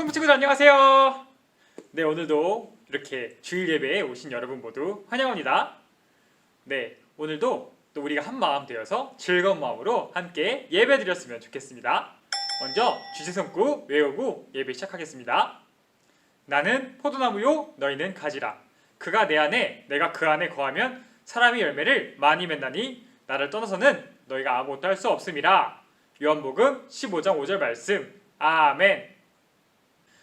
소동부 친구들 안녕하세요. 네 오늘도 이렇게 주일 예배에 오신 여러분 모두 환영합니다. 네 오늘도 또 우리가 한 마음 되어서 즐거운 마음으로 함께 예배 드렸으면 좋겠습니다. 먼저 주제 성구 외우고 예배 시작하겠습니다. 나는 포도나무요 너희는 가지라. 그가 내 안에 내가 그 안에 거하면 사람이 열매를 많이 맺나니 나를 떠나서는 너희가 아무것도 할 수 없음이라. 요한복음 15장 5절 말씀. 아멘.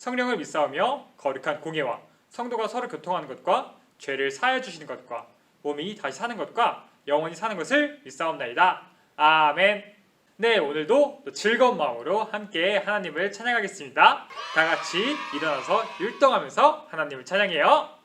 성령을 믿사오며 거룩한 공예와 성도가 서로 교통하는 것과 죄를 사하여 주시는 것과 몸이 다시 사는 것과 영원히 사는 것을 믿사옵나이다. 아멘. 네, 오늘도 또 즐거운 마음으로 함께 하나님을 찬양하겠습니다. 다 같이 일어나서 율동하면서 하나님을 찬양해요.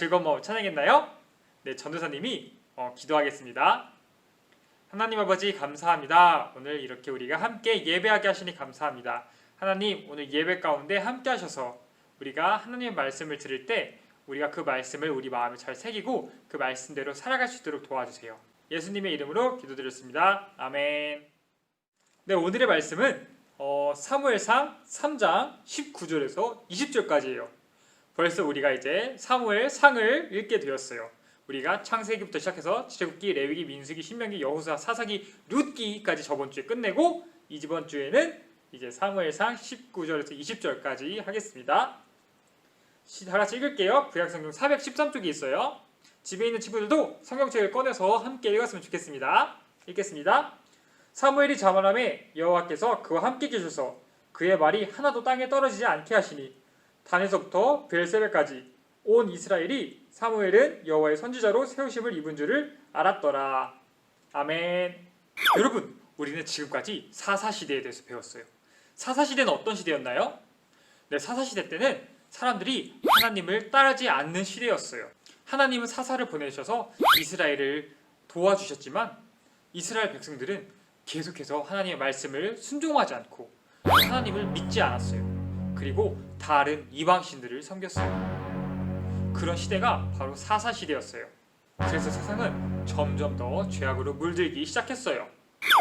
즐거운 마음 찬양했나요? 네, 전도사님이 어, 기도하겠습니다. 하나님 아버지 감사합니다. 오늘 이렇게 우리가 함께 예배하게 하시니 감사합니다. 하나님 오늘 예배 가운데 함께 하셔서 우리가 하나님의 말씀을 들을 때 우리가 그 말씀을 우리 마음에 잘 새기고 그 말씀대로 살아갈 수 있도록 도와주세요. 예수님의 이름으로 기도드렸습니다. 아멘. 네, 오늘의 말씀은 어, 사무엘상 3장 19절에서 20절까지예요. 벌써 우리가 이제 사무엘 상을 읽게 되었어요. 우리가 창세기부터 시작해서 출애굽기, 레위기, 민수기, 신명기, 여호수아, 사사기, 룻기까지 저번 주에 끝내고 이번 주에는 이제 사무엘상 19절에서 20절까지 하겠습니다. 시- 다 같이 읽을게요. 구약성경 413쪽이 있어요. 집에 있는 친구들도 성경책을 꺼내서 함께 읽었으면 좋겠습니다. 읽겠습니다. 사무엘이 자만함에 여호와께서 그와 함께 계셔서 그의 말이 하나도 땅에 떨어지지 않게 하시니 단에서부터 벨세벨까지 온 이스라엘이 사무엘은 여호와의 선지자로 세우심을 입은 줄을 알았더라. 아멘. 여러분, 우리는 지금까지 사사 시대에 대해서 배웠어요. 사사 시대는 어떤 시대였나요? 네, 사사 시대 때는 사람들이 하나님을 따르지 않는 시대였어요. 하나님은 사사를 보내셔서 이스라엘을 도와주셨지만 이스라엘 백성들은 계속해서 하나님의 말씀을 순종하지 않고 하나님을 믿지 않았어요. 그리고 다른 이방 신들을 섬겼어요. 그런 시대가 바로 사사 시대였어요. 그래서 세상은 점점 더 죄악으로 물들기 시작했어요.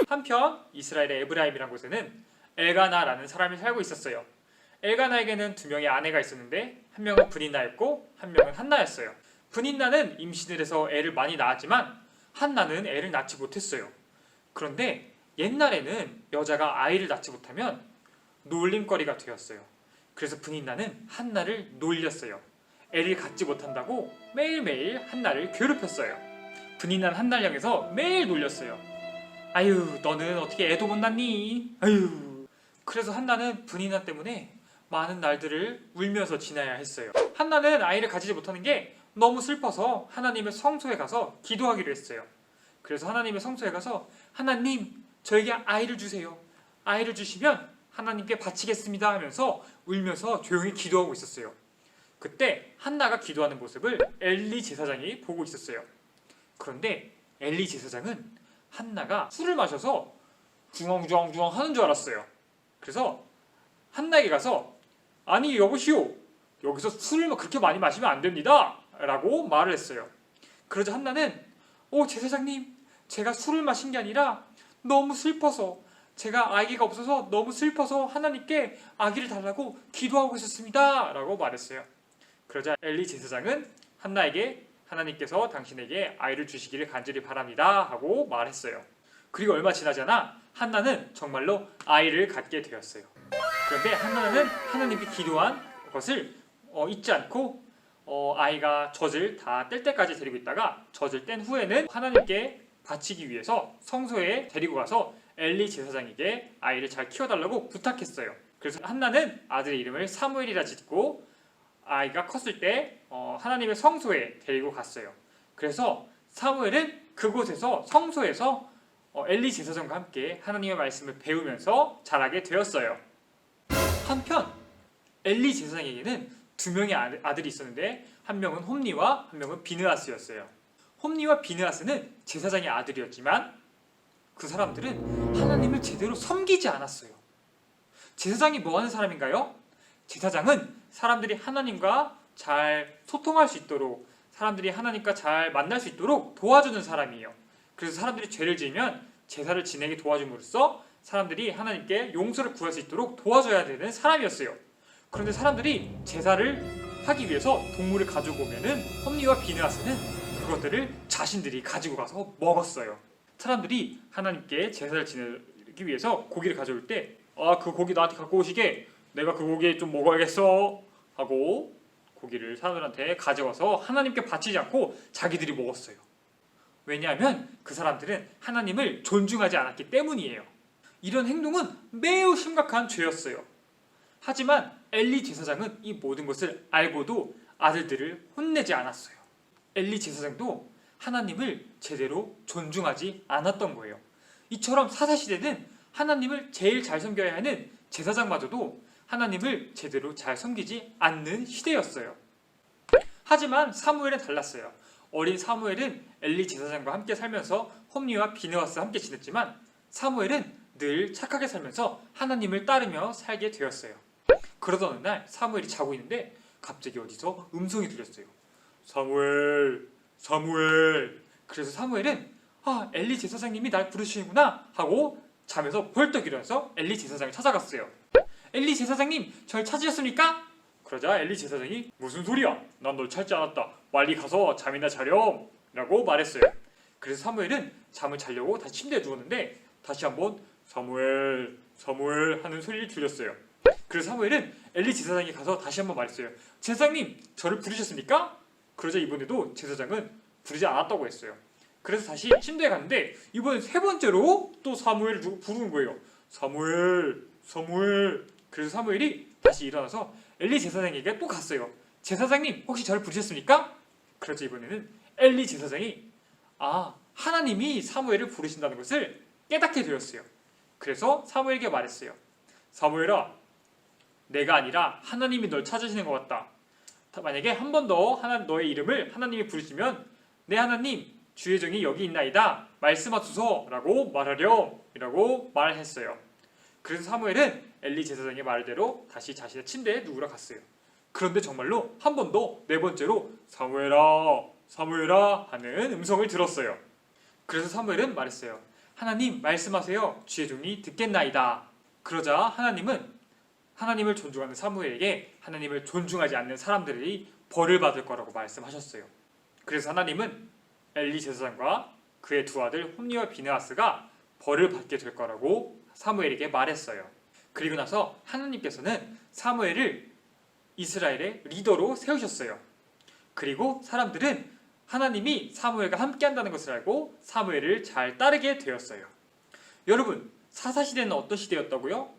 한편 이스라엘의 에브라임이라는 곳에는 엘가나라는 사람이 살고 있었어요. 엘가나에게는 두 명의 아내가 있었는데 한 명은 브린나였고 한 명은 한나였어요. 브린나는 임신을 해서 애를 많이 낳았지만 한나는 애를 낳지 못했어요. 그런데 옛날에는 여자가 아이를 낳지 못하면 놀림거리가 되었어요. 그래서 브닌나는 한나를 놀렸어요. 애를 갖지 못한다고 매일매일 한나를 괴롭혔어요. 브닌나는 한나를 향해서 매일 놀렸어요. 아유, 너는 어떻게 애도 못 낳니? 아유. 그래서 한나는 브닌나 때문에 많은 날들을 울면서 지나야 했어요. 한나는 아이를 가지지 못하는 게 너무 슬퍼서 하나님의 성소에 가서 기도하기로 했어요. 그래서 하나님의 성소에 가서 하나님, 저에게 아이를 주세요. 아이를 주시면 하나님께 바치겠습니다 하면서 울면서 조용히 기도하고 있었어요. 그때 한나가 기도하는 모습을 엘리 제사장이 보고 있었어요. 그런데 엘리 제사장은 한나가 술을 마셔서 중얼중얼 하는 줄 알았어요. 그래서 한나에게 가서 아니 여보시오 여기서 술을 그렇게 많이 마시면 안 됩니다 라고 말을 했어요. 그러자 한나는 오 제사장님 제가 술을 마신 게 아니라 너무 슬퍼서 제가 아기가 없어서 너무 슬퍼서 하나님께 아기를 달라고 기도하고 있었습니다 라고 말했어요. 그러자 엘리 제사장은 한나에게 하나님께서 당신에게 아이를 주시기를 간절히 바랍니다 하고 말했어요. 그리고 얼마 지나지 않아 한나는 정말로 아이를 갖게 되었어요. 그런데 한나는 하나님께 기도한 것을 어, 잊지 않고 어, 아이가 젖을 다 뗄 때까지 데리고 있다가 젖을 뗀 후에는 하나님께 바치기 위해서 성소에 데리고 가서 엘리 제사장에게 아이를 잘 키워달라고 부탁했어요. 그래서 한나는 아들의 이름을 사무엘이라 짓고 아이가 컸을 때 어, 하나님의 성소에 데리고 갔어요. 그래서 사무엘은 그곳에서 성소에서 어, 엘리 제사장과 함께 하나님의 말씀을 배우면서 자라게 되었어요. 한편 엘리 제사장에게는 두 명의 아들- 아들이 있었는데 한 명은 홈니와 한 명은 비느하스였어요. 홈니와 비느하스는 제사장의 아들이었지만 그 사람들은 하나님을 제대로 섬기지 않았어요. 제사장이 뭐 하는 사람인가요? 제사장은 사람들이 하나님과 잘 소통할 수 있도록 사람들이 하나님과 잘 만날 수 있도록 도와주는 사람이에요. 그래서 사람들이 죄를 지으면 제사를 지내게 도와줌으로써 사람들이 하나님께 용서를 구할 수 있도록 도와줘야 되는 사람이었어요. 그런데 사람들이 제사를 하기 위해서 동물을 가지고 오면은 험리와 비느하스는 그것들을 자신들이 가지고 가서 먹었어요. 사람들이 하나님께 제사를 지내기 위해서 고기를 가져올 때, 아, 그 고기 나한테 갖고 오시게 내가 그 고기 좀 먹어야겠어 하고 고기를 사람들한테 가져와서 하나님께 바치지 않고 자기들이 먹었어요. 왜냐하면 그 사람들은 하나님을 존중하지 않았기 때문이에요. 이런 행동은 매우 심각한 죄였어요. 하지만 엘리 제사장은 이 모든 것을 알고도 아들들을 혼내지 않았어요. 엘리 제사장도 하나님을 제대로 존중하지 않았던 거예요. 이처럼 사사시대는 하나님을 제일 잘 섬겨야 하는 제사장마저도 하나님을 제대로 잘 섬기지 않는 시대였어요. 하지만 사무엘은 달랐어요. 어린 사무엘은 엘리 제사장과 함께 살면서 홈리와 비느와스와 함께 지냈지만 사무엘은 늘 착하게 살면서 하나님을 따르며 살게 되었어요. 그러던 어느 날 사무엘이 자고 있는데 갑자기 어디서 음성이 들렸어요. 사무엘, 사무엘. 그래서 사무엘은 아 엘리 제사장님이 날 부르시는구나 하고 잠에서 벌떡 일어나서 엘리 제사장을 찾아갔어요. 엘리 제사장님 절 찾으셨습니까? 그러자 엘리 제사장이 무슨 소리야? 난 널 찾지 않았다. 빨리 가서 잠이나 자렴. 라고 말했어요. 그래서 사무엘은 잠을 자려고 다시 침대에 누웠는데 다시 한번 사무엘, 사무엘 하는 소리를 들렸어요. 그래서 사무엘은 엘리 제사장이 가서 다시 한번 말했어요. 제사장님 저를 부르셨습니까? 그러자 이번에도 제사장은 부르지 않았다고 했어요. 그래서 다시 침대에 갔는데 이번엔 세 번째로 또 사무엘을 부르는 거예요. 사무엘, 사무엘. 그래서 사무엘이 다시 일어나서 엘리 제사장에게 또 갔어요. 제사장님 혹시 저를 부르셨습니까? 그러자 이번에는 엘리 제사장이 아 하나님이 사무엘을 부르신다는 것을 깨닫게 되었어요. 그래서 사무엘에게 말했어요. 사무엘아, 내가 아니라 하나님이 널 찾으시는 것 같다. 만약에 한 번 더 하나 너의 이름을 하나님이 부르시면 내 하나님 주의 종이 여기 있나이다 말씀하소서라고 말하렴이라고 말했어요. 그래서 사무엘은 엘리 제사장의 말대로 다시 자신의 침대에 누우러 갔어요. 그런데 정말로 한 번 더 네 번째로 사무엘아 사무엘아 하는 음성을 들었어요. 그래서 사무엘은 말했어요. 하나님 말씀하세요. 주의 종이 듣겠나이다. 그러자 하나님은 하나님을 존중하는 사무엘에게 하나님을 존중하지 않는 사람들이 벌을 받을 거라고 말씀하셨어요. 그래서 하나님은 엘리 제사장과 그의 두 아들 홈리와 비느하스가 벌을 받게 될 거라고 사무엘에게 말했어요. 그리고 나서 하나님께서는 사무엘을 이스라엘의 리더로 세우셨어요. 그리고 사람들은 하나님이 사무엘과 함께 한다는 것을 알고 사무엘을 잘 따르게 되었어요. 여러분, 사사시대는 어떤 시대였다고요?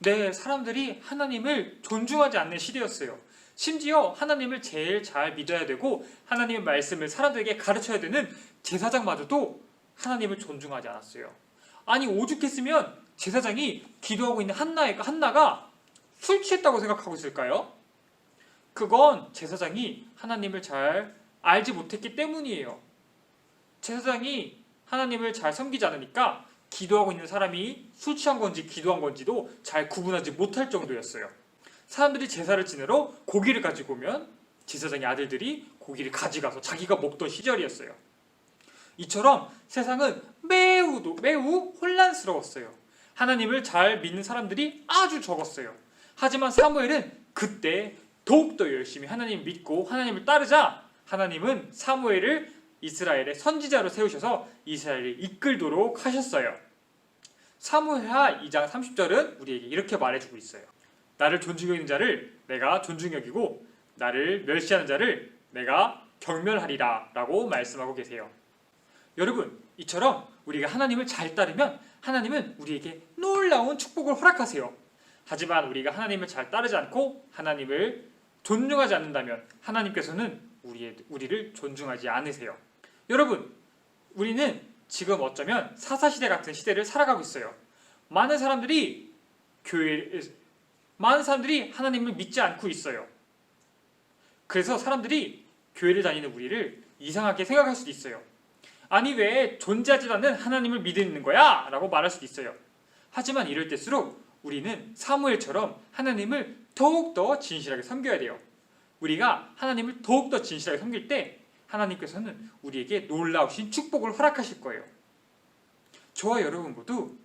네, 사람들이 하나님을 존중하지 않는 시대였어요. 심지어 하나님을 제일 잘 믿어야 되고 하나님의 말씀을 사람들에게 가르쳐야 되는 제사장마저도 하나님을 존중하지 않았어요. 아니 오죽했으면 제사장이 기도하고 있는 한나가 한나가 술 취했다고 생각하고 있을까요? 그건 제사장이 하나님을 잘 알지 못했기 때문이에요. 제사장이 하나님을 잘 섬기지 않으니까 기도하고 있는 사람이 술 취한 건지 기도한 건지도 잘 구분하지 못할 정도였어요. 사람들이 제사를 지내러 고기를 가지고 오면 제사장의 아들들이 고기를 가져가서 자기가 먹던 시절이었어요. 이처럼 세상은 매우도 매우 혼란스러웠어요. 하나님을 잘 믿는 사람들이 아주 적었어요. 하지만 사무엘은 그때 더욱더 열심히 하나님 믿고 하나님을 따르자 하나님은 사무엘을 이스라엘의 선지자로 세우셔서 이스라엘을 이끌도록 하셨어요. 사무엘하 2장 30절은 우리에게 이렇게 말해주고 있어요. 나를 존중하는 자를 내가 존중 여기고 나를 멸시하는 자를 내가 경멸하리라 라고 말씀하고 계세요. 여러분 이처럼 우리가 하나님을 잘 따르면 하나님은 우리에게 놀라운 축복을 허락하세요. 하지만 우리가 하나님을 잘 따르지 않고 하나님을 존중하지 않는다면 하나님께서는 우리의, 우리를 존중하지 않으세요. 여러분 우리는 지금 어쩌면 사사시대 같은 시대를 살아가고 있어요. 많은 사람들이 교회 많은 사람들이 하나님을 믿지 않고 있어요. 그래서 사람들이 교회를 다니는 우리를 이상하게 생각할 수도 있어요. 아니 왜 존재하지 않는 하나님을 믿는 거야? 라고 말할 수도 있어요. 하지만 이럴 때일수록 우리는 사무엘처럼 하나님을 더욱더 진실하게 섬겨야 돼요. 우리가 하나님을 더욱더 진실하게 섬길 때 하나님께서는 우리에게 놀라우신 축복을 허락하실 거예요. 저와 여러분 모두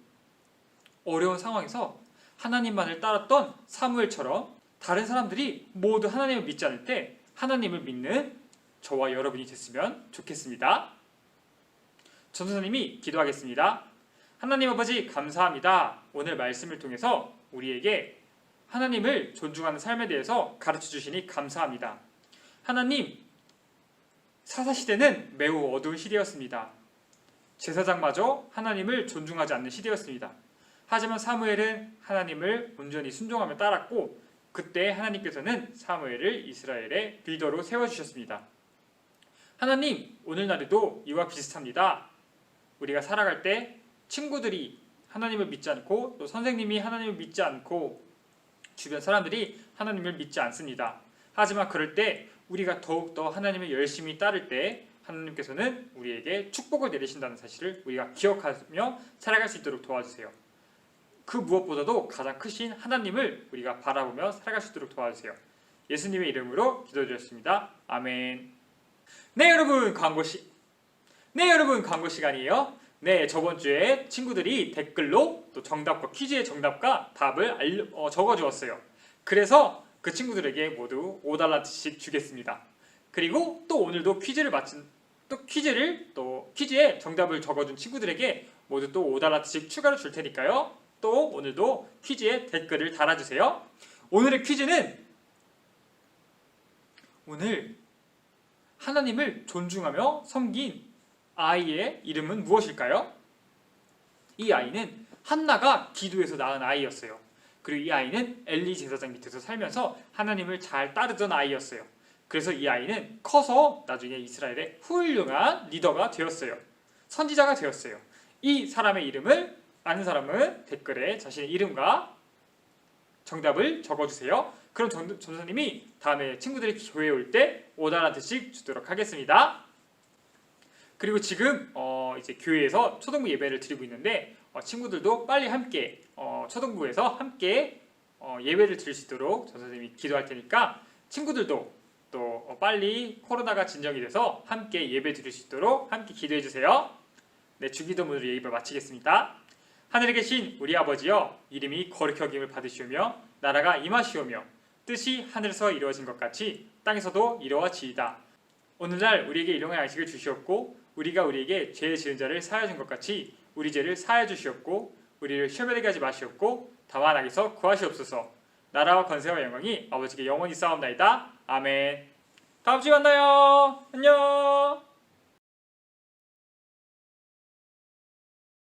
어려운 상황에서 하나님만을 따랐던 사무엘처럼 다른 사람들이 모두 하나님을 믿지 않을 때 하나님을 믿는 저와 여러분이 됐으면 좋겠습니다. 전도사님이 기도하겠습니다. 하나님 아버지 감사합니다. 오늘 말씀을 통해서 우리에게 하나님을 존중하는 삶에 대해서 가르쳐 주시니 감사합니다. 하나님, 사사시대는 매우 어두운 시대였습니다. 제사장마저 하나님을 존중하지 않는 시대였습니다. 하지만 사무엘은 하나님을 온전히 순종하며 따랐고 그때 하나님께서는 사무엘을 이스라엘의 리더로 세워주셨습니다. 하나님, 오늘날에도 이와 비슷합니다. 우리가 살아갈 때 친구들이 하나님을 믿지 않고 또 선생님이 하나님을 믿지 않고 주변 사람들이 하나님을 믿지 않습니다. 하지만 그럴 때 우리가 더욱더 하나님을 열심히 따를 때 하나님께서는 우리에게 축복을 내리신다는 사실을 우리가 기억하며 살아갈 수 있도록 도와주세요. 그 무엇보다도 가장 크신 하나님을 우리가 바라보며 살아갈 수 있도록 도와주세요. 예수님의 이름으로 기도드렸습니다. 아멘. 네 여러분 광고 시 네 여러분 광고 시간이에요. 네 저번 주에 친구들이 댓글로 또 정답과 퀴즈의 정답과 답을 알려, 어, 적어주었어요. 그래서 그 친구들에게 모두 5달러씩 주겠습니다. 그리고 또 오늘도 퀴즈를 맞힌 또 퀴즈를 또 퀴즈에 정답을 적어준 친구들에게 모두 또 5달러씩 추가로 줄 테니까요. 또 오늘도 퀴즈에 댓글을 달아주세요. 오늘의 퀴즈는 오늘 하나님을 존중하며 섬긴 아이의 이름은 무엇일까요? 이 아이는 한나가 기도해서 낳은 아이였어요. 그리고 이 아이는 엘리 제사장 밑에서 살면서 하나님을 잘 따르던 아이였어요. 그래서 이 아이는 커서 나중에 이스라엘의 훌륭한 리더가 되었어요. 선지자가 되었어요. 이 사람의 이름을 아는 사람은 댓글에 자신의 이름과 정답을 적어주세요. 그럼 전, 전사님이 다음에 친구들이 교회에 올때 5달러씩 주도록 하겠습니다. 그리고 지금 어, 이제 교회에서 초등부 예배를 드리고 있는데 어, 친구들도 빨리 함께 어, 초등부에서 함께 어, 예배를 드릴 수 있도록 전 선생님이 기도할 테니까 친구들도 또 어, 빨리 코로나가 진정이 돼서 함께 예배 드릴 수 있도록 함께 기도해 주세요. 네, 주기도문으로 예입을 마치겠습니다. 하늘에 계신 우리 아버지여 이름이 거룩히 여김을 받으시오며 나라가 임하시오며 뜻이 하늘에서 이루어진 것 같이 땅에서도 이루어지이다. 오늘날 우리에게 일용할 양식을 주시옵고 우리가 우리에게 죄 지은 자를 사하여 준것 같이 우리 죄를 사하여 주시옵고 우리를 시험에 들게 하지 마시옵고 다만 악에서 구하시옵소서. 나라와 건세와 영광이 아버지께 영원히 싸움나이다. 아멘. 다음 주에 만나요. 안녕.